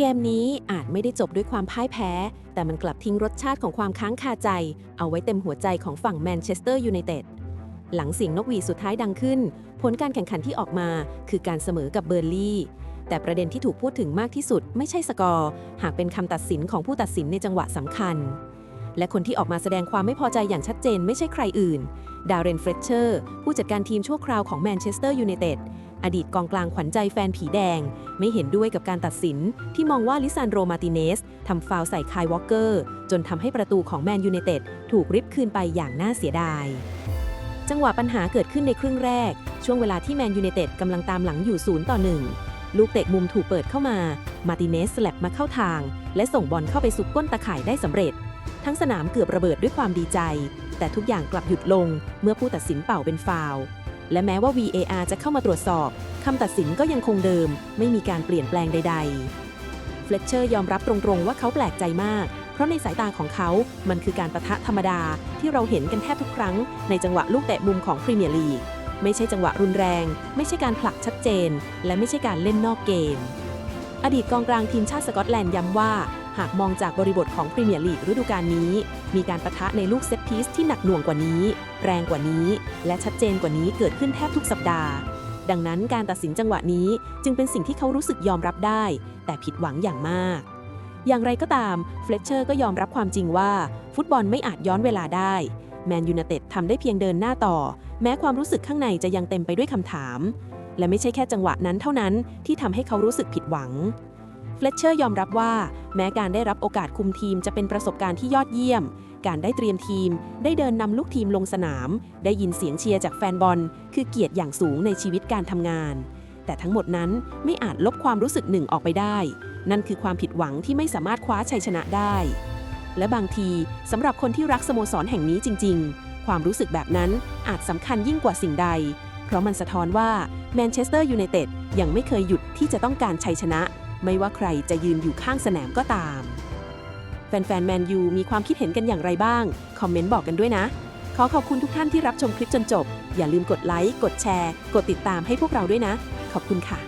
เกมนี้อาจไม่ได้จบด้วยความพ่ายแพ้ แต่มันกลับทิ้งรสชาติของความค้างคาใจ เอาไว้เต็มหัวใจของฝั่งแมนเชสเตอร์ยูไนเต็ดหลังเสียงนกหวีดสุดท้ายดังขึ้น ผลการแข่งขันที่ออกมาคือการเสมอกับเบอร์ลี่ แต่ประเด็นที่ถูกพูดถึงมากที่สุด ไม่ใช่สกอร์ หากเป็นคำตัดสินของผู้ตัดสินในจังหวะสำคัญ และคนที่ออกมาแสดงความไม่พอใจอย่างชัดเจนไม่ใช่ใครอื่น ดาร์เรน เฟรเชอร์ ผู้จัดการทีมชั่วคราวของแมนเชสเตอร์ยูไนเต็ด อดีตกองกลางขวัญใจแฟนผีแดง ไม่เห็นด้วยกับการตัดสิน ที่มองว่าลิซานโดมาติเนสทำฟาวใส่คายวอลเกอร์ จนทำให้ประตูของแมนยูไนเต็ดถูกริบคืนไปอย่างน่าเสียดาย จังหวะปัญหาเกิดขึ้นในครึ่งแรก ช่วงเวลาที่แมนยูไนเต็ดกำลังตามหลังอยู่0ต่อ1ลูกเตะมุมถูกเปิดเข้ามา มาติเนสสลับมาเข้าทาง และส่งบอลเข้าไปซุกก้นตะข่ายได้สำเร็จ ทั้งสนามเกือบระเบิดด้วยความดีใจ แต่ทุกอย่างกลับหยุดลงเมื่อผู้ตัดสินเป่าเป็นฟาวล์ และแม้ว่า VAR จะเข้ามาตรวจสอบคำตัดสินก็ยังคงเดิม ไม่มีการเปลี่ยนแปลงใด ๆ เฟลเชอร์ยอมรับตรงๆ ว่าเขาแปลกใจมาก เพราะในสายตาของเขา มันคือการประทะธรรมดาที่เราเห็นกันแทบทุกครั้ง ในจังหวะลูกเตะมุมของพรีเมียร์ลีก ไม่ใช่จังหวะรุนแรง ไม่ใช่การผลักชัดเจน และไม่ใช่การเล่นนอกเกม อดีตกองกลางทีมชาติสกอตแลนด์ย้ำว่า หากมองจากบริบทของพรีเมียร์ลีกฤดูกาลนี้ มีการประทะในลูกเซตพีซที่หนักหน่วงกว่านี้ แรงกว่านี้ และชัดเจนกว่านี้เกิดขึ้นแทบทุกสัปดาห์ ดังนั้นการตัดสินจังหวะนี้จึงเป็นสิ่งที่เขารู้สึกยอมรับได้ แต่ผิดหวังอย่างมาก อย่างไรก็ตามเฟลเชอร์ก็ยอมรับความจริงว่า ฟุตบอลไม่อาจย้อนเวลาได้แมนยูไนเต็ดทำได้เพียงเดินหน้าต่อ แม้ความรู้สึกข้างในจะยังเต็มไปด้วยคำถาม และไม่ใช่แค่จังหวะนั้นเท่านั้นที่ทำให้เขารู้สึกผิดหวัง เฟลเชอร์ยอมรับว่า แม้การได้รับโอกาสคุมทีมจะเป็นประสบการณ์ที่ยอดเยี่ยม การได้เตรียมทีม ได้เดินนำลูกทีมลงสนาม ได้ยินเสียงเชียร์จากแฟนบอล คือเกียรติอย่างสูงในชีวิตการทำงาน แต่ทั้งหมดนั้นไม่อาจลบความรู้สึกหนึ่งออกไปได้ นั่นคือความผิดหวังที่ไม่สามารถคว้าชัยชนะได้ และบางทีสำหรับคนที่รักสโมสรแห่งนี้จริง ๆ ความรู้สึกแบบนั้นอาจสำคัญยิ่งกว่าสิ่งใด เพราะมันสะท้อนว่าแมนเชสเตอร์ยูไนเต็ดยังไม่เคยหยุดที่จะต้องการชัยชนะ ไม่ว่าใครจะยืนอยู่ข้างสนามก็ตาม แฟนๆแมนยูมีความคิดเห็นกันอย่างไรบ้าง คอมเมนต์บอกกันด้วยนะ ขอขอบคุณทุกท่านที่รับชมคลิปจนจบ อย่าลืมกดไลค์ กดแชร์ กดติดตามให้พวกเราด้วยนะ ขอบคุณค่ะ